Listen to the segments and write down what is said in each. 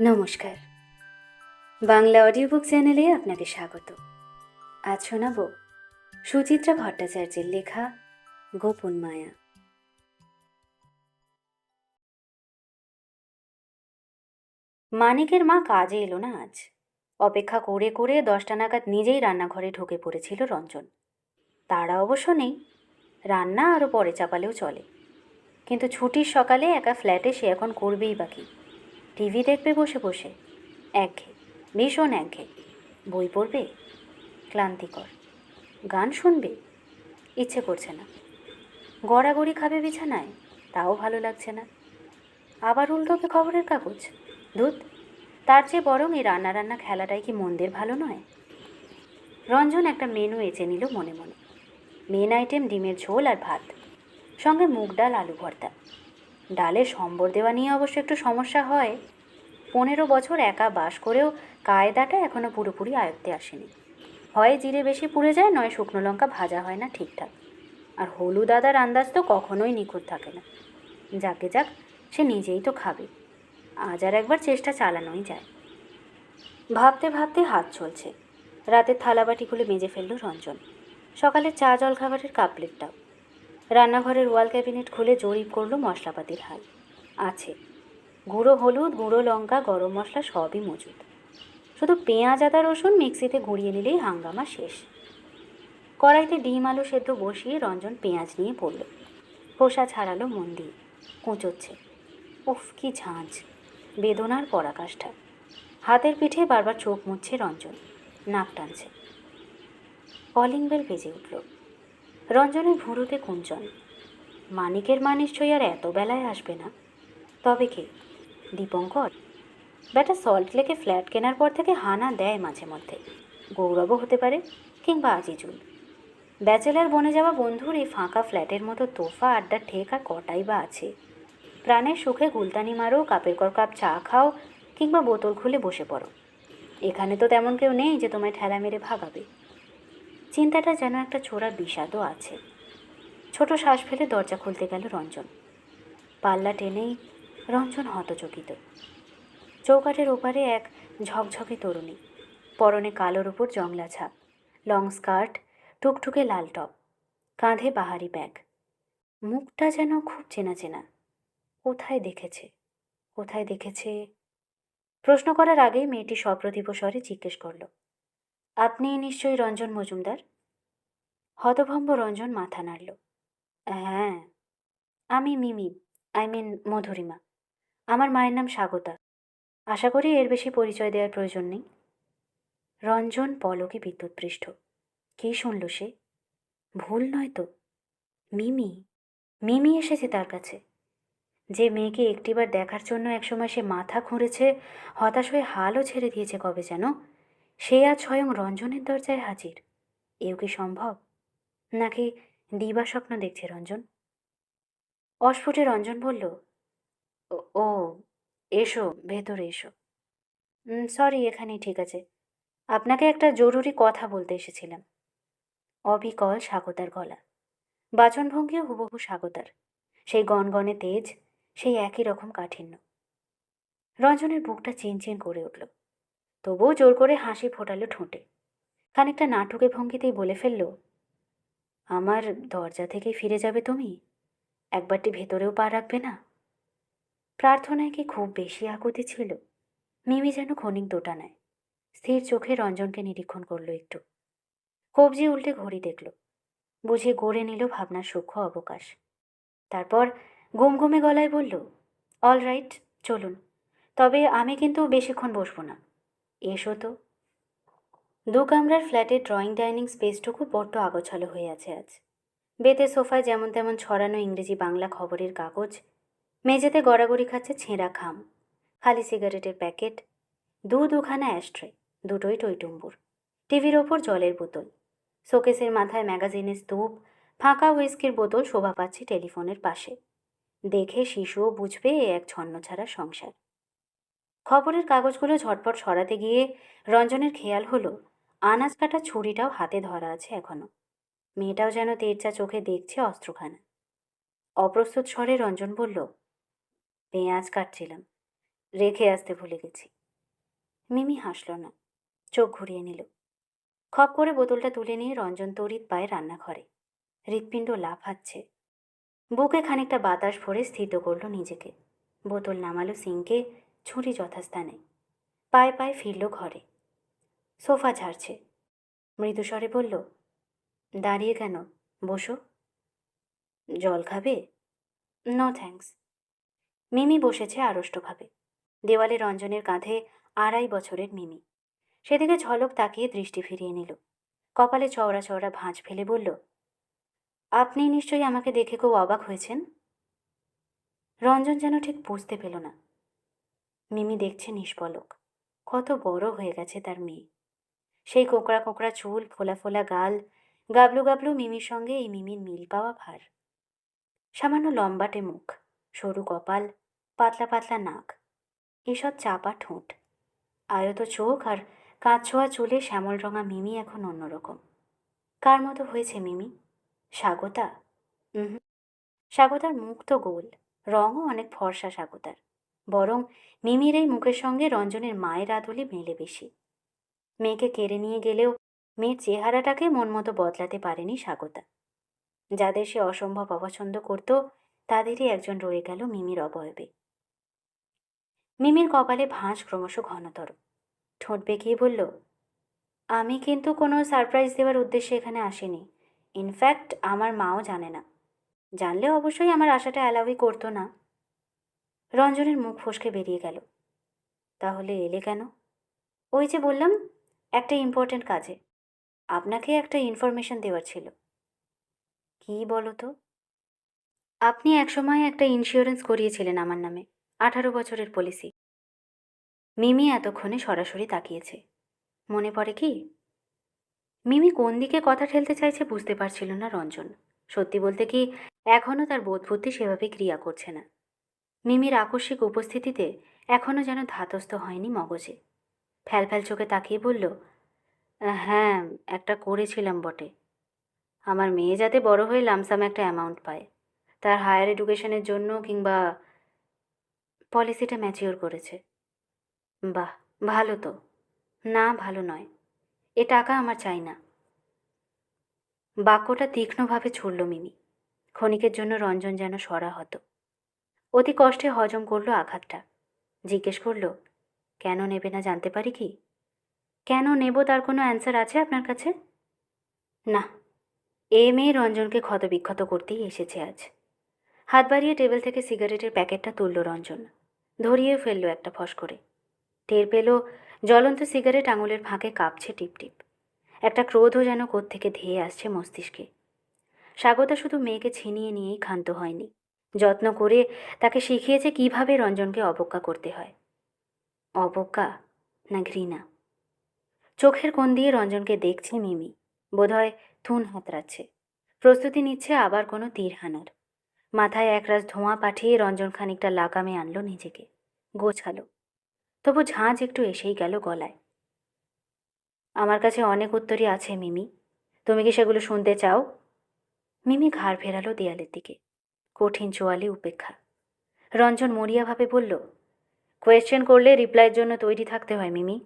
নমস্কার। Bangla audio book চ্যানেলে আপনাকে স্বাগত। আজ শোনাব সুচিত্রা ভট্টাচার্যের লেখা গোপন মায়া। মানিকের মা কাজে এলো না আজ। অপেক্ষা করে করে দশটা নাগাদ নিজেই রান্নাঘরে ঢুকে পড়েছিল রঞ্জন। তারা অবশ্য নেই, রান্না আরও পরে চাপালেও চলে। কিন্তু ছুটির সকালে একা ফ্ল্যাটে সে এখন করবেই বাকি টিভি দেখবে বসে বসে। একঘে ভীষণ একঘে বই পড়বে? ক্লান্তিকর। গান শুনবে? ইচ্ছে করছে না। গড়াগড়ি খাবে বিছানায়? তাও ভালো লাগছে না। আবার উল্টোবে খবরের কাগজ? দুধ তার চেয়ে বরং এই রান্না রান্না খেলাটাই কি মন্দের ভালো নয়? রঞ্জন একটা মেনু এঁচে নিল মনে মনে। মেন আইটেম ডিমের ঝোল আর ভাত। সঙ্গে মুগ ডাল, আলু ভর্তা। ডালে সম্বর দেওয়া নিয়ে অবশ্য একটু সমস্যা হয়। পনেরো বছর একা বাস করেও কায়দাটা এখনও পুরোপুরি আয়ত্তে আসেনি। হয় জিরে বেশি পুড়ে যায়, নয় শুকনো লঙ্কা ভাজা হয় না ঠিকঠাক। আর হলুদ আদার আন্দাজ তো কখনোই নিখুঁত থাকে না। যাকে যাক, সে নিজেই তো খাবে। আজ আর একবার চেষ্টা চালানোই যায়। ভাবতে ভাবতে হাত চলছে। রাতের থালাবাটি খুলে মেজে ফেলল রঞ্জন। সকালে চা জল খাবারের কাপলেটটাও রান্নাঘরের ওয়াল ক্যাবিনেট খুলে জরিপ করল মশলাপাতির হাল। আছে। গুঁড়ো হলুদ, গুঁড়ো লঙ্কা, গরম মশলা সবই মজুদ শুধু পেঁয়াজ, আদা, রসুন মিক্সিতে গুঁড়িয়ে নিলেই হাঙ্গামা শেষ। কড়াইতে ডিম আলু সেদ্ধ বসিয়ে রঞ্জন পেঁয়াজ নিয়ে পড়ল। খোসা ছাড়ালো মন দিয়ে কুঁচোচ্ছে। উফ, কি ঝাঁঝ বেদনার পরাকাষ্ঠা। হাতের পিঠে বারবার চোখ মুছছে রঞ্জন। নাক টানছে। কলিং বেল বেজে উঠল। রঞ্জনের ভুরুতে কুঞ্চন মানিকের মা নিশ্চয়ই আর এত বেলায় আসবে না। তবে কে? দীপঙ্কর? ব্যাটা সল্ট লেকে ফ্ল্যাট কেনার পর থেকে হানা দেয় মাঝে মধ্যে। গৌরবও হতে পারে কিংবা আজিজুল। ব্যাচেলার বনে যাওয়া বন্ধুর এই ফাঁকা ফ্ল্যাটের মতো তোফা আড্ডার ঠেক আর কটাই বা আছে। প্রাণের সুখে গুলতানি মারো, কাপের কর কাপ চা খাও কিংবা বোতল খুলে বসে পড়ো। এখানে তো তেমন কেউ নেই যে তোমায় ঠেলা মেরে ভাগাবে। চিন্তাটা যেন একটা ছোড়া বিষাদও আছে। ছোট শ্বাস ফেলে দরজা খুলতে গেল রঞ্জন। পাল্লা টেনেই রঞ্জন হতচকিত। চৌকাঠের ওপারে এক ঝকঝকে তরুণী, পরনে কালোর ওপর জংলা ছাপ, লং স্কার্ট, টুকটুকে লাল টপ, কাঁধে বাহারি ব্যাগ। মুখটা যেন খুব চেনা চেনা। কোথায় দেখেছে? কোথায় দেখেছে? প্রশ্ন করার আগেই মেয়েটি সপ্রতিভ স্বরে জিজ্ঞেস করল। আপনি নিশ্চয়ই রঞ্জন মজুমদার? হতভম্ব রঞ্জন মাথা নাড়ল। হ্যাঁ আমি মিমি, আই মিন মধুরিমা। আমার মায়ের নাম স্বাগতা। আশা করি এর বেশি পরিচয় দেওয়ার প্রয়োজন নেই। রঞ্জন পলকে বিদ্যুৎপৃষ্ট কী শুনল সে? ভুল নয় তো। মিমি মিমি এসেছে তার কাছে। যে মেয়েকে একটিবার দেখার জন্য একসময় সে মাথা খুঁড়েছে, হতাশ হয়ে হালও ছেড়ে দিয়েছে কবে যেন? সে আজ স্বয়ং রঞ্জনের দরজায় হাজির। এও কি সম্ভব? নাকি দিবা স্বপ্ন দেখছে রঞ্জন? অস্ফুটে রঞ্জন বলল, "ও- এসো, ভেতরে এসো। সরি, এখানেই ঠিক আছে। আপনাকে একটা জরুরি কথা বলতে এসেছিলাম। অবিকল স্বাগতার গলা। বাচনভঙ্গিও হুবহু স্বাগতার। সেই গনগনে তেজ, সেই একই রকম কাঠিন্য। রঞ্জনের বুকটা চিনচিন করে উঠল। তবুও জোর করে হাসি ফোটালো ঠোঁটে। খানিকটা নাটকে ভঙ্গিতেই বলে ফেলল, আমার দরজা থেকে ফিরে যাবে তুমি? একবারটি ভেতরেও পা রাখবে না? প্রার্থনায় কি খুব বেশি আকুতি ছিল? মিমি যেন ক্ষণিক দোটানায়। স্থির চোখে রঞ্জনকে নিরীক্ষণ করল একটু। কবজি উল্টে ঘড়ি দেখল। বুঝে গড়ে নিল ভাবনার সূক্ষ্ম অবকাশ। তারপর গুমগুমে গলায় বলল অল রাইট চলুন। তবে আমি কিন্তু বেশিক্ষণ বসবো না। এসো তো। দু কামরার ফ্ল্যাটের ড্রয়িং ডাইনিং স্পেসটুকু বড্ড আগোছালো হয়ে আছে আজ। বেতে সোফায় যেমন তেমন ছড়ানো ইংরেজি বাংলা খবরের কাগজ, মেঝেতে গড়াগড়ি খাচ্ছে ছেঁড়া খাম, খালি সিগারেটের প্যাকেট, দু দুখানা অ্যাস্ট্রে দুটোই টইটুম্বুর, টিভির ওপর জলের বোতল, শোকেসের মাথায় ম্যাগাজিনের স্তূপ, ফাঁকা হুইস্কির বোতল শোভা পাচ্ছে টেলিফোনের পাশে। দেখে শিশুও বুঝবে এ এক ছন্ন ছাড়া সংসার। খবরের কাগজগুলো ঝটপট সরাতে গিয়ে রঞ্জনের খেয়াল হলো, আনাজ কাটা ছুরিটাও হাতে ধরা আছে এখনও। মেয়েটাও যেন তেরচা চোখে দেখছে অস্ত্রখানা। অপ্রস্তুত স্বরে রঞ্জন বলল, পেঁয়াজ কাটছিলাম, রেখে আসতে ভুলে গেছি। মিমি হাসল না, চোখ ঘুরিয়ে নিল। খপ করে বোতলটা তুলে নিয়ে রঞ্জন তড়িৎ পায়ে রান্নাঘরে। হৃৎপিণ্ড লাফাচ্ছে। বুকে খানিকটা বাতাস ভরে স্থিত করল নিজেকে। বোতল নামালো সিঙ্কে ছুরি যথাস্থানে। পায়ে পায়ে ফিরল ঘরে। সোফা ঝাড়ছে। মৃদুস্বরে বলল, দাঁড়িয়ে কেন? বসো। জল খাবে? নো থ্যাঙ্কস মিমি বসেছে আড়ষ্টভাবে দেওয়ালে রঞ্জনের কাঁধে আড়াই বছরের মিমি। সেদিকে ঝলক তাকিয়ে দৃষ্টি ফিরিয়ে নিল। কপালে চওড়া চওড়া ভাঁজ ফেলে বলল, আপনি নিশ্চয়ই আমাকে দেখে খুব অবাক হয়েছেন? রঞ্জন যেন ঠিক বুঝতে পেল না। মিমি দেখছে নিষ্পলক কত বড় হয়ে গেছে তার মেয়ে। সেই কোকড়া কোকড়া চুল, ফোলা ফোলা গাল, গাবলু গাবলু মিমির সঙ্গে এই মিমির মিল পাওয়া ভার। সামান্য লম্বাটে মুখ, সরু কপাল, পাতলা পাতলা নাক, এসব চাপা ঠোঁট। আয়ত চোখ আর কাঁচ ছোঁয়া চুলে শ্যামল রঙা মিমি এখন অন্যরকম। কার মতো হয়েছে মিমি? স্বাগতা? হুম স্বাগতার মুখ তো গোল, রঙও অনেক ফর্সা স্বাগতার। বরং মিমির এই মুখের সঙ্গে রঞ্জনের মায়ের আদলে মেলে বেশি। মেয়েকে কেড়ে নিয়ে গেলেও মেয়ের চেহারাটাকে মন মতো বদলাতে পারেনি স্বাগতা। যাদের সে অসম্ভব অপছন্দ করত, তাদেরই একজন রয়ে গেল মিমির অবয়বে। মিমির কপালে ভাঁজ ক্রমশ ঘনতর। ঠোঁট বেঁকিয়ে বলল, আমি কিন্তু কোনো সারপ্রাইজ দেওয়ার উদ্দেশ্যে এখানে আসিনি। ইনফ্যাক্ট, আমার মাও জানে না। জানলে অবশ্যই আমার আশাটা অ্যালাউই করতো না। রঞ্জনের মুখ ফসকে বেরিয়ে গেল। তাহলে এলে কেন? ওই যে বললাম, একটা ইম্পর্ট্যান্ট কাজে। আপনাকে একটা ইনফরমেশন দেওয়ার ছিল। কি বলো তো? আপনি একসময় একটা ইন্স্যুরেন্স করিয়েছিলেন আমার নামে, আঠারো বছরের পলিসি মিমি এতক্ষণে সরাসরি তাকিয়েছে। মনে পড়ে কি? মিমি কোন দিকে কথা ঠেলতে চাইছে বুঝতে পারছিল না রঞ্জন। সত্যি বলতে কি এখনও তার বোধবুদ্ধি সেভাবে ক্রিয়া করছে না। মিমির আকস্মিক উপস্থিতিতে এখনও যেন ধাতস্থ হয়নি মগজে। ফ্যাল ফ্যাল চোখে তাকিয়ে বলল হ্যাঁ একটা করেছিলাম বটে। আমার মেয়ে যাতে বড় হয়ে লামসাম একটা অ্যামাউন্ট পায়, তার হায়ার এডুকেশনের জন্য কিংবা পলিসিটা ম্যাচিওর করেছে। বাহ, ভালো তো। না, ভালো নয়। এ টাকা আমার চাই না। বাক্যটা তীক্ষ্ণভাবে ছুড়ল মিমি। ক্ষণিকের জন্য রঞ্জন যেন সরা হতো অতি কষ্টে হজম করল আঘাতটা। জিজ্ঞেস করল, কেন নেবে না জানতে পারি কি? কেন নেব তার কোনো অ্যান্সার আছে আপনার কাছে? না, এ মেয়ে রঞ্জনকে ক্ষতবিক্ষত করতেই এসেছে আজ। হাত বাড়িয়ে টেবিল থেকে সিগারেটের প্যাকেটটা তুলল রঞ্জন। ধরিয়ে ফেলল একটা ফস করে। টের পেল জ্বলন্ত সিগারেট আঙুলের ফাঁকে কাঁপছে টিপটিপ একটা ক্রোধও যেন থেকে ধেয়ে আসছে মস্তিষ্কে। স্বাগতা শুধু মেয়েকে ছিনিয়ে নিয়েই ক্ষান্ত হয়নি। যত্ন করে তাকে শিখিয়েছে কীভাবে রঞ্জনকে অবজ্ঞা করতে হয়। অবজ্ঞা না ঘৃণা? চোখের কোণ দিয়ে রঞ্জনকে দেখছে মিমি। বোধহয় থুন হাতড়াচ্ছে। প্রস্তুতি নিচ্ছে আবার কোনো তীর হানার। মাথায় একরাশ ধোঁয়া পাঠিয়ে রঞ্জন খানিকটা লাগামে আনলো নিজেকে। গোছালো। তবু ঝাঁঝ একটু এসেই গেল গলায়। আমার কাছে অনেক উত্তরই আছে, মিমি। তুমি কি সেগুলো শুনতে চাও? মিমি ঘাড় ফেরালো দেয়ালের দিকে। কঠিন চোয়ালি উপেক্ষা। রঞ্জন মরিয়াভাবে বলল কোয়েশ্চেন করলে রিপ্লাইয়ের জন্য তৈরি থাকতে হয়, মিমি।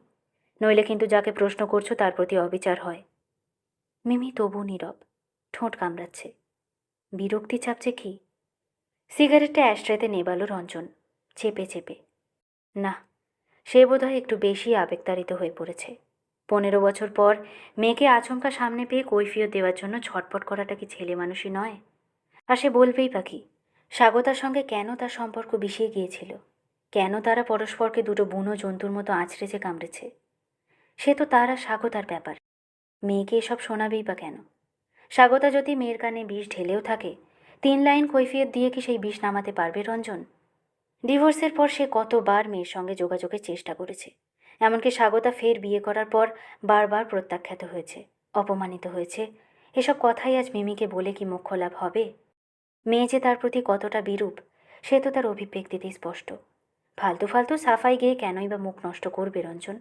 নইলে কিন্তু যাকে প্রশ্ন করছ তার প্রতি অবিচার হয়। মিমি তবু নীরব, ঠোঁট কামড়াচ্ছে। বিরক্তি চাপছে কি? সিগারেটটা অ্যাস্ট্রেতে নেবালো রঞ্জন, চেপে চেপে। না, সে বোধহয় একটু বেশি আবেগতাড়িত হয়ে পড়েছে। পনেরো বছর পর মেয়েকে আচমকা সামনে পেয়ে কৈফিয়ত দেওয়ার জন্য ছটপট করাটা কি ছেলে মানুষই নয়? আর সে বলবেই পাখি, স্বাগতার সঙ্গে কেন তার সম্পর্ক বিষিয়ে গিয়েছিল? কেন তারা পরস্পরকে দুটো বুনো জন্তুর মতো আছড়েছে কামড়েছে? সে তো তার স্বাগতার ব্যাপার। মেয়েকে এসব শোনাবেই বা কেন? স্বাগতা যদি মেয়ের কানে বিষ ঢেলেও থাকে, তিন লাইন কৈফিয়ত দিয়ে কি সেই বিষ নামাতে পারবে রঞ্জন? ডিভোর্সের পর সে কতবার মেয়ের সঙ্গে যোগাযোগের চেষ্টা করেছে। এমনকি স্বাগতা ফের বিয়ে করার পর বারবার প্রত্যাখ্যাত হয়েছে, অপমানিত হয়েছে। এসব কথাই আজ মিমিকে বলে কি মুখ্য লাভ হবে? মেয়ে যে তার প্রতি কতটা বিরূপ, সে তো তার অভিব্যক্তিতেই স্পষ্ট। ফালতু ফালতু সাফাই গিয়ে কেনই বা মুখ নষ্ট করবে রঞ্জন?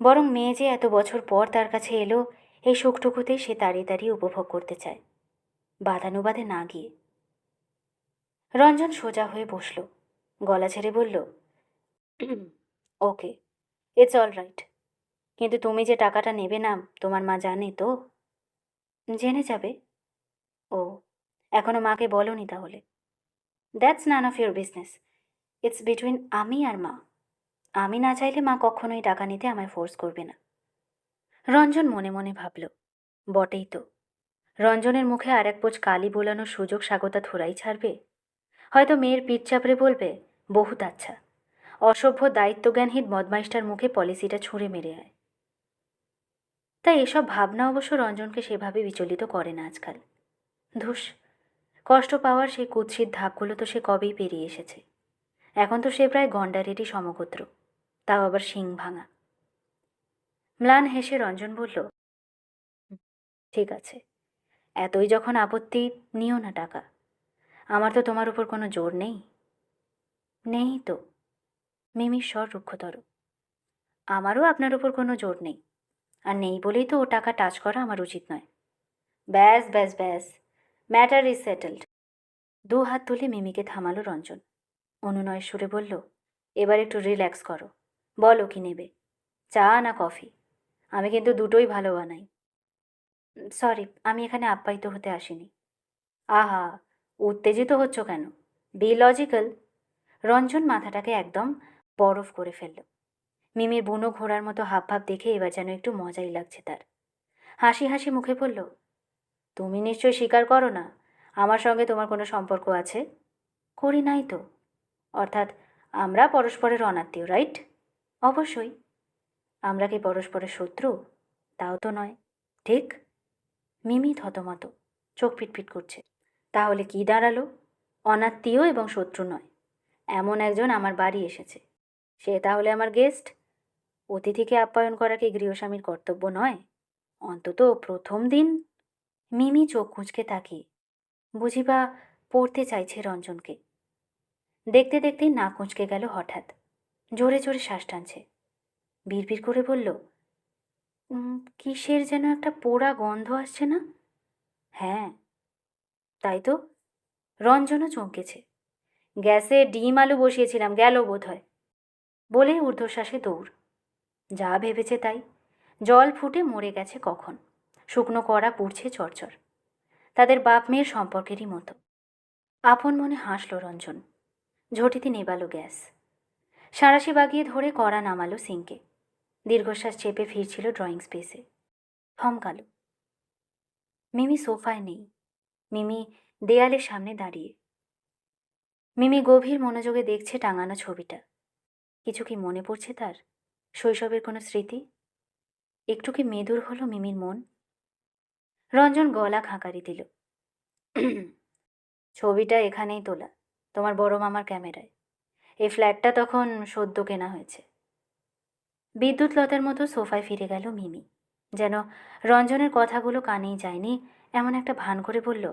বরং মেয়ে যে এত বছর পর তার কাছে এলো, এই সুখটুকুতেই সে দাঁড়িয়ে দাঁড়িয়ে উপভোগ করতে চায়। বাদানুবাদে না গিয়ে। রঞ্জন সোজা হয়ে বসল। গলা ছেড়ে বলল, ওকে ইটস অল রাইট কিন্তু তুমি যে টাকাটা নেবে না তোমার মা জানে তো? জেনে যাবে? ও এখনও মাকে বলনি তাহলে। That's none of your business it's between আমি আর মা। আমি না চাইলে মা কখনোই টাকা নিতে আমায় ফোর্স করবে না। রঞ্জন মনে মনে ভাবল, বটেই তো। রঞ্জনের মুখে আর এক পোচ কালি বোলানোর সুযোগ স্বাগতা থোড়াই ছাড়বে। হয়তো মেয়ের পিঠ চাপড়ে বলবে, বহুত আচ্ছা। অসভ্য দায়িত্বজ্ঞানহীন বদমাইশটার মুখে পলিসিটা ছুঁড়ে মেরে আয়। তাই এসব ভাবনা অবশ্য রঞ্জনকে সেভাবে বিচলিত করে না আজকাল। ধুস কষ্ট পাওয়ার সেই কুৎসিত ধাপগুলো তো সে কবেই পেরিয়ে এসেছে। এখন তো সে প্রায় গন্ডারেরই সমগোত্র, তাও আবার শিং ভাঙা। ম্লান হেসে রঞ্জন বলল, ঠিক আছে, এতই যখন আপত্তি, নিও না টাকা। আমার তো তোমার উপর কোনো জোর নেই। নেই তো? মিমির স্বর রুক্ষতর। আমারও আপনার উপর কোনো জোর নেই। আর নেই বলেই তো ও টাকা টাচ করা আমার উচিত নয়। ব্যাস ব্যাস ব্যাস। Matter is settled. দু হাত তুলে মিমিকে থামালো রঞ্জন। অনুনয় সুরে বলল, এবার একটু রিল্যাক্স করো। বলো কি নেবে? চা না কফি? আমি কিন্তু দুটোই ভালো বানাই। সরি, আমি এখানে আপ্যায়িত হতে আসিনি। আহা, উত্তেজিত হচ্ছ কেন? B logical. রঞ্জন মাথাটাকে একদম বরফ করে ফেলল। মিমির বুনো ঘোড়ার মতো হাবভাব দেখে এবার যেন একটু মজাই লাগছে তার। হাসি হাসি মুখে বলল তুমি নিশ্চয়ই স্বীকার করো না, আমার সঙ্গে তোমার কোনো সম্পর্ক আছে? করি নাই তো। অর্থাৎ আমরা পরস্পরের অনাত্মীয়, রাইট? অবশ্যই। আমরা কি পরস্পরের শত্রু? তাও তো নয়। ঠিক? মিমি থতমত, চোখ পিটপিট করছে। তাহলে কি দাঁড়াল? অনাত্মীয় এবং শত্রু নয়। এমন একজন আমার বাড়ি এসেছে। সে তাহলে আমার গেস্ট? অতিথিকে আপ্যায়ন করা কি গৃহস্বামীর কর্তব্য নয়? অন্তত প্রথম দিন মিমি চোখ কুঁচকে তাকিয়ে। বুঝিবা পড়তে চাইছে রঞ্জনকে। দেখতে দেখতেই না কুঁচকে গেল হঠাৎ। জোরে জোরে শ্বাস টানছে। বিড়বিড় করে বলল "উম, কিসের যেন একটা পোড়া গন্ধ আসছে না? হ্যাঁ তাই তো। রঞ্জনও চমকেছে। গ্যাসে ডিম আলু বসিয়েছিলাম গেল বোধ হয় বলে ঊর্ধ্বশ্বাসে দৌড়। যা ভেবেছে তাই। জল ফুটে মরে গেছে কখন? শুকনো কড়া পুড়ছে চরচর তাদের বাপ মেয়ের সম্পর্কেরই মতো। আপন মনে হাসল রঞ্জন। ঝটিতে নেবালো গ্যাস। সাঁড়াশি বাগিয়ে ধরে কড়া নামালো সিঙ্কে দীর্ঘশ্বাস চেপে ফিরছিল ড্রয়িং স্পেসে। থমকালো। মিমি সোফায় নেই। মিমি দেয়ালের সামনে দাঁড়িয়ে। মিমি গভীর মনোযোগে দেখছে টাঙানো ছবিটা। কিছু কি মনে পড়ছে তার? শৈশবের কোনো স্মৃতি? একটু কি মেদুর হলো মিমির মন? রঞ্জন গলা খাঁকারি দিল। ছবিটা এখানেই তোলা, তোমার বড় মামার ক্যামেরায়। এই ফ্ল্যাটটা তখন সদ্য কেনা হয়েছে। বিদ্যুৎ লতার মতো সোফায় ফিরে গেল মিমি, যেন রঞ্জনের কথাগুলো কানেই যায়নি, এমন একটা ভান করে বলল,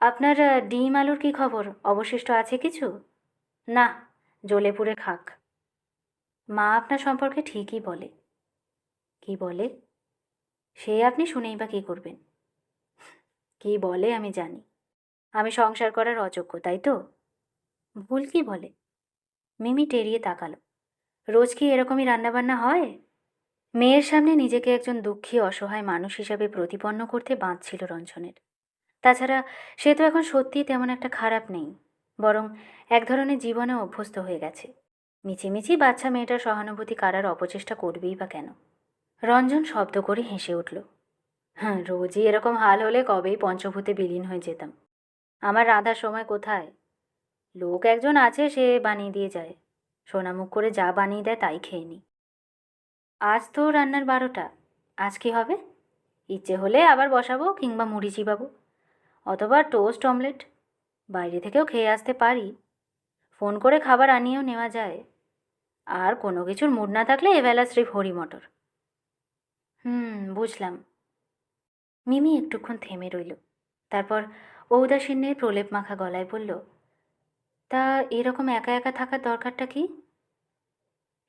আপনার ডিম আলুর কি খবর? অবশিষ্ট আছে কিছু? না জ্বলে পুড়ে খাক। মা আপনার সম্পর্কে ঠিকই বলে। কি বলে? সে আপনি শুনেই বা কী করবেন? কি বলে আমি জানি। আমি সংসার করার অযোগ্য, তাই তো? ভুল কি বলে? মিমি টেরিয়ে তাকালো। রোজ কি এরকমই রান্নাবান্না হয়? মেয়ের সামনে নিজেকে একজন দুঃখী, অসহায় মানুষ হিসাবে প্রতিপন্ন করতে বাঁধছিল রঞ্জনের। তাছাড়া সে তো এখন সত্যিই তেমন একটা খারাপ নেই, বরং এক ধরনের জীবনে অভ্যস্ত হয়ে গেছে। মিছিমিছি বাচ্চা মেয়েটার সহানুভূতি কারার অপচেষ্টা করবেই বা কেন? রঞ্জন শব্দ করে হেসে উঠল হ্যাঁ রোজই এরকম হাল হলে কবেই পঞ্চভূতে বিলীন হয়ে যেতাম। আমার রাধার সময় কোথায়? লোক একজন আছে, সে বানিয়ে দিয়ে যায়। সোনামুখ করে যা বানিয়ে দেয় তাই খেয়ে নি। আজ তো রান্নার বারোটা, আজ কি হবে? ইচ্ছে হলে আবার বসাবো কিংবা মুড়ি চিবাবো, অথবা টোস্ট অমলেট। বাইরে থেকেও খেয়ে আসতে পারি। ফোন করে খাবার আনিয়েও নেওয়া যায়। আর কোনো কিছুর মুড না থাকলে এবেলা শ্রী হরি মটর হুম, বুঝলাম। মিমি একটুক্ষণ থেমে রইল। তারপর ঔদাসীন্যের প্রলেপ মাখা গলায় বলল, তা এরকম একা একা থাকার দরকারটা কি?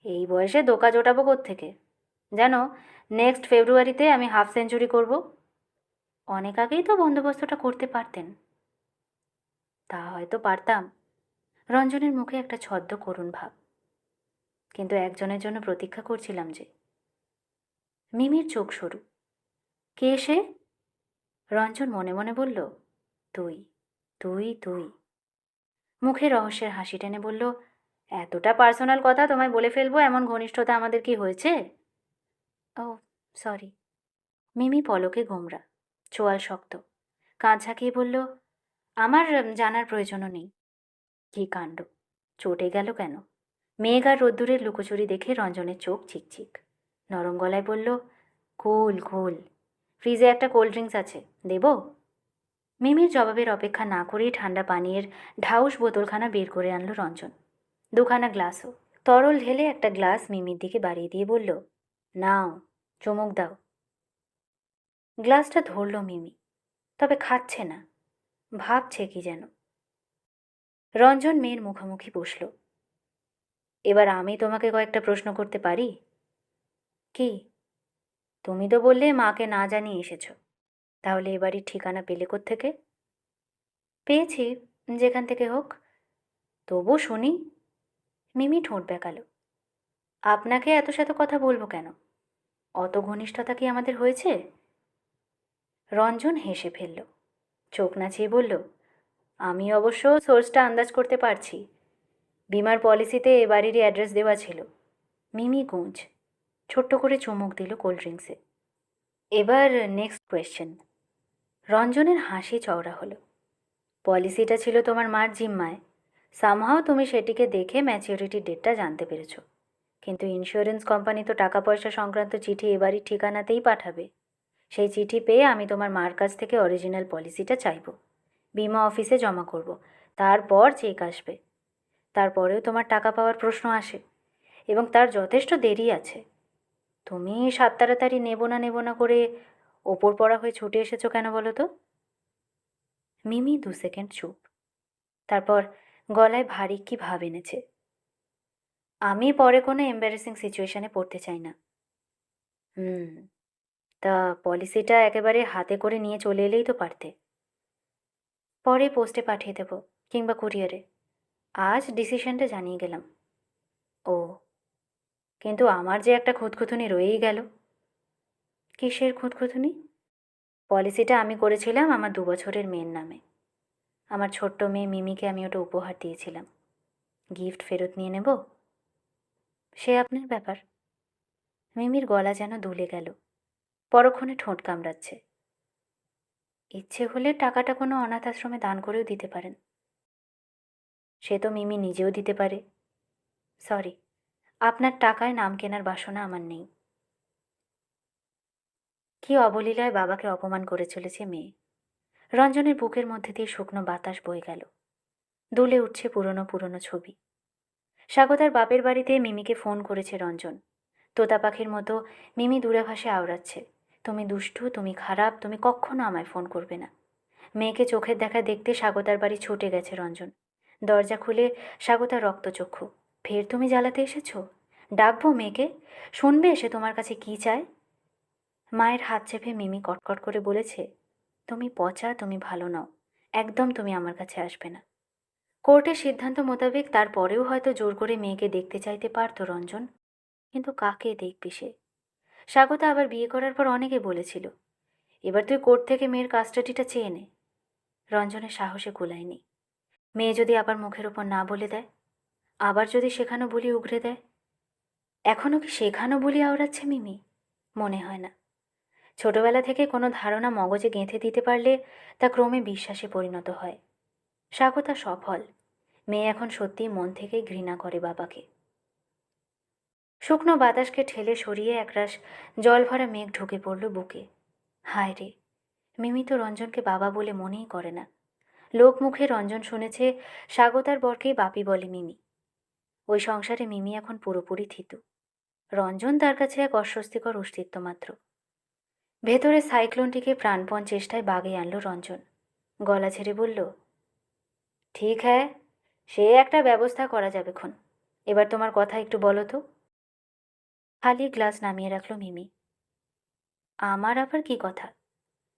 এই বয়সে দোকা জোটাবো থেকে জানো নেক্সট ফেব্রুয়ারিতে আমি হাফ সেঞ্চুরি করব। অনেক আগেই তো বন্দোবস্তটা করতে পারতেন। তা হয়তো পারতাম। রঞ্জনের মুখে একটা ছদ্ম করুণ ভাব। কিন্তু একজনের জন্য প্রতীক্ষা করছিলাম যে মিমির চোখ সরু। কে সে? রঞ্জন মনে মনে বলল, তুই তুই তুই। মুখে রহস্যের হাসি টেনে বলল, এতটা পার্সোনাল কথা তোমায় বলে ফেলব, এমন ঘনিষ্ঠতা আমাদের কি হয়েছে? ও, সরি। মিমি পলকে গোমরা, চোয়াল শক্ত। কাঁধ ঝাঁকিয়ে বলল, আমার জানার প্রয়োজনও নেই। কী কাণ্ড? চটে গেল কেন? মেঘ আর রোদ্দুরের লুকোচুরি দেখে রঞ্জনের চোখ চিকচিক নরম গলায় বলল কুল কুল ফ্রিজে একটা কোল্ড ড্রিঙ্কস আছে, দেব? মিমির জবাবের অপেক্ষা না করেই ঠান্ডা পানীয়ের ঢাউস বোতলখানা বের করে আনলো রঞ্জন। দুখানা গ্লাসও। তরল ঢেলে একটা গ্লাস মিমির দিকে বাড়িয়ে দিয়ে বলল, নাও, চমক দাও। গ্লাসটা ধরল মিমি, তবে খাচ্ছে না। ভাবছে কি যেন। রঞ্জন মেয়ের মুখোমুখি বসল, এবার আমি তোমাকে কয়েকটা প্রশ্ন করতে পারি? কি? তুমি তো বললে মাকে না জানিয়ে এসেছ। তাহলে এ বাড়ির ঠিকানা পেলে থেকে পেয়েছি, যেখান থেকে হোক। তবু শুনি, মিমি ঠোঁট বেঁকালো। আপনাকে এত সাথে কথা বলব কেন? অত ঘনিষ্ঠতা কি আমাদের হয়েছে? রঞ্জন হেসে ফেলল। চোখ নাচিয়ে বলল, আমি অবশ্য সোর্সটা আন্দাজ করতে পারছি। বিমার পলিসিতে এ বাড়িরই অ্যাড্রেস দেওয়া ছিল। মিমি গুঞ্জ ছোট্ট করে চুমুক দিল কোল্ড ড্রিঙ্কসে। এবার নেক্সট কোয়েশ্চেন রঞ্জনের হাসি চওড়া হলো। পলিসিটা ছিল তোমার মার জিম্মায়। সামহাও তুমি সেটিকে দেখে ম্যাচিউরিটি ডেটটা জানতে পেরেছ। কিন্তু ইন্স্যুরেন্স কোম্পানি তো টাকা পয়সা সংক্রান্ত চিঠি এবারই ঠিকানাতেই পাঠাবে। সেই চিঠি পেয়ে আমি তোমার মার কাছ থেকে অরিজিনাল পলিসিটা চাইব। বিমা অফিসে জমা করব। তারপর চেক আসবে। তারপরেও তোমার টাকা পাওয়ার প্রশ্ন আসে। এবং তার যথেষ্ট দেরি আছে। তুমি সাত তাড়াতাড়ি নেব না নেব না করে ওপর পড়া হয়ে ছুটে এসেছ কেন বলো তো? মিমি দু সেকেন্ড চুপ। তারপর গলায় ভারী কি ভাব এনেছে। আমি পরে কোনো এম্বারেসিং সিচুয়েশনে পড়তে চাই না। হুম, তা পলিসিটা একেবারে হাতে করে নিয়ে চলে এলেই তো পারতে। পরে পোস্টে পাঠিয়ে দেবো কিংবা কুরিয়ারে আজ ডিসিশনটা জানিয়ে গেলাম। ও কিন্তু আমার যে একটা খুঁতখুতুনি রয়েই গেল। কিসের খুঁতখুতুনি? পলিসিটা আমি করেছিলাম আমার দু বছরের মেয়ের নামে। আমার ছোট্ট মেয়ে মিমিকে আমি ওটা উপহার দিয়েছিলাম। গিফট ফেরত নিয়ে নেব? সে আপনার ব্যাপার। মিমির গলা যেন দুলে গেল। পরক্ষণে ঠোঁট কামড়াচ্ছে। ইচ্ছে হলে টাকাটা কোনো অনাথ আশ্রমে দান করেও দিতে পারেন। সে তো মিমি নিজেও দিতে পারে। সরি। আপনার টাকায় নাম কেনার বাসনা আমার নেই। কি অবলীলায় বাবাকে অপমান করে চলেছে মেয়ে। রঞ্জনের বুকের মধ্যে দিয়ে শুকনো বাতাস বয়ে গেল। দুলে উঠছে পুরনো পুরনো ছবি। স্বাগতার বাপের বাড়িতে মিমিকে ফোন করেছে রঞ্জন। তোতা পাখির মতো মিমি দূরাভাসে আওড়াচ্ছে। তুমি দুষ্টু, তুমি খারাপ, তুমি কখনো আমায় ফোন করবে না। মেয়েকে চোখের দেখা দেখতে স্বাগতার বাড়ি ছুটে গেছে রঞ্জন। দরজা খুলে স্বাগতার রক্তচক্ষু। ফের তুমি জ্বালাতে এসেছ? ডাকবো মেয়েকে। শুনবে এসে তোমার কাছে কি চায়? মায়ের হাত চেপে মিমি কটকট করে বলেছে, তুমি পচা, তুমি ভালো নাও। একদম তুমি আমার কাছে আসবে না। কোর্টের সিদ্ধান্ত মোতাবেক তারপরেও হয়তো জোর করে মেয়েকে দেখতে চাইতে পারত রঞ্জন, কিন্তু কাকে দেখবি সে? স্বাগতা আবার বিয়ে করার পর অনেকে বলেছিল, এবার তুই কোর্ট থেকে মেয়ের কাস্টাডিটা চেয়ে নে। রঞ্জনের সাহসে কুলায়নি। মেয়ে যদি আবার মুখের ওপর না বলে দেয় আবার যদি শেখানো বলি উগড়ে দেয়? এখনও কি শেখানো বলি আওড়াচ্ছে মিমি? মনে হয় না। ছোটবেলা থেকে কোনো ধারণা মগজে গেঁথে দিতে পারলে তা ক্রমে বিশ্বাসে পরিণত হয়। স্বাগতা সফল। মেয়ে এখন সত্যিই মন থেকে ঘৃণা করে বাবাকে। শুকনো বাতাসকে ঠেলে সরিয়ে একরাশ জল ভরা মেঘ ঢুকে পড়ল বুকে। হায় রে, মিমি তো রঞ্জনকে বাবা বলে মনেই করে না। লোক মুখে রঞ্জন শুনেছে স্বাগতার বরকেই বাপি বলে মিমি। ওই সংসারে মিমি এখন পুরোপুরি থিতু। রঞ্জন তার কাছে এক অস্বস্তিকর অস্তিত্ব মাত্র। ভেতরে সাইক্লোনটিকে প্রাণপণ চেষ্টায় বাগে আনলো রঞ্জন। গলা ছেড়ে বলল, ঠিক হ্যাঁ সে একটা ব্যবস্থা করা যাবে খন এবার তোমার কথা একটু বলো তো। খালি গ্লাস নামিয়ে রাখল মিমি। আমার আবার কি কথা?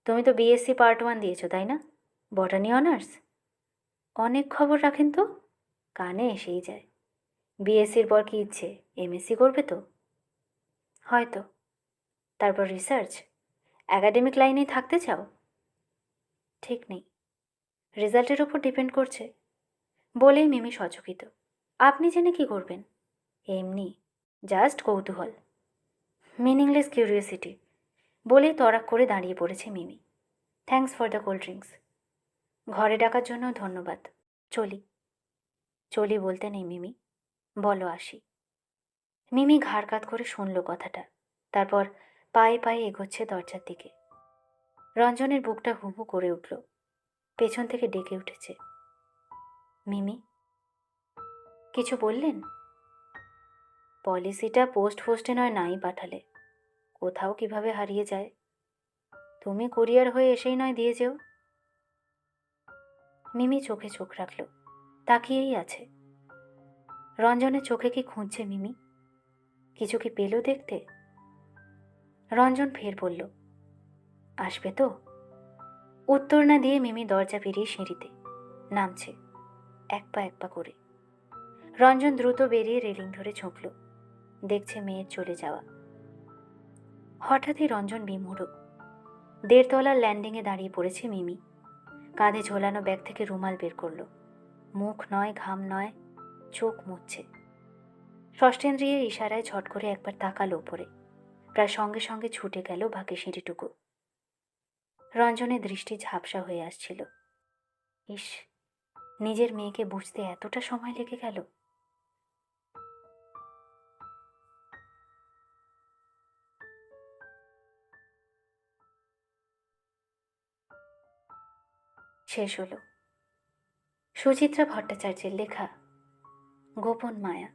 তুমি তো বিএসসি পার্ট ওয়ান দিয়েছ, তাই না? বটানি অনার্স অনেক খবর রাখেন তো? কানে এসেই যায়। বিএসসির পর কি ইচ্ছে? এমএসসি করবে তো? হয়তো। তারপর রিসার্চ অ্যাকাডেমিক লাইনেই থাকতে চাও? ঠিক নেই। রেজাল্টের ওপর ডিপেন্ড করছে। বলেই মিমি সচকিত। আপনি জেনে কি করবেন? এমনি। জাস্ট কৌতূহল। মিনিংলেস কিউরিওসিটি বলেই তরাক করে দাঁড়িয়ে পড়েছে Mimi. Thanks for the cold drinks ঘরে ডাকার জন্য ধন্যবাদ। চলি। চলি বলতে নেই মিমি। বলো আসি। মিমি ঘাড় কাত করে শুনল কথাটা। তারপর পায়ে পায়ে এগোচ্ছে দরজার দিকে। রঞ্জনের বুকটা হুহু করে উঠল। পেছন থেকে ডেকে উঠেছে। মিমি, কিছু বললেন? পলিসিটা পোস্ট ফোস্টে নয়, নাই পাঠালে। কোথাও কীভাবে হারিয়ে যায়? তুমি কুরিয়ার হয়ে এসেই নয় দিয়ে যেও। মিমি চোখে চোখ রাখল। তাকিয়েই আছে। রঞ্জনের চোখে কি খুঁজছে মিমি? কিছু কি পেল দেখতে? রঞ্জন ফের বলল, আসবে তো? উত্তর না দিয়ে মিমি দরজা পেরিয়ে সিঁড়িতে নামছে, এক পা এক পা করে। রঞ্জন দ্রুত বেরিয়ে রেলিং ধরে ঝুঁকল, দেখছে মেয়ের চলে যাওয়া। হঠাৎই রঞ্জন বিমুড় দেড়তলার ল্যান্ডিংয়ে দাঁড়িয়ে পড়েছে মিমি। কাঁধে ঝোলানো ব্যাগ থেকে রুমাল বের করল। মুখ নয়, ঘাম নয় চোখ মুছছে। ষষ্ঠেন্দ্রিয়ের ইশারায় ঝট করে একবার তাকালো ওপরে প্রায় সঙ্গে সঙ্গে ছুটে গেল ভাগে সিঁড়িটুকু রঞ্জনের দৃষ্টি ঝাপসা হয়ে আসছিল। ইস, নিজের মেয়েকে বুঝতে এতটা সময় লেগে গেল? শেষ হলো। সুচিত্রা ভট্টাচার্যের লেখা গোপন মায়া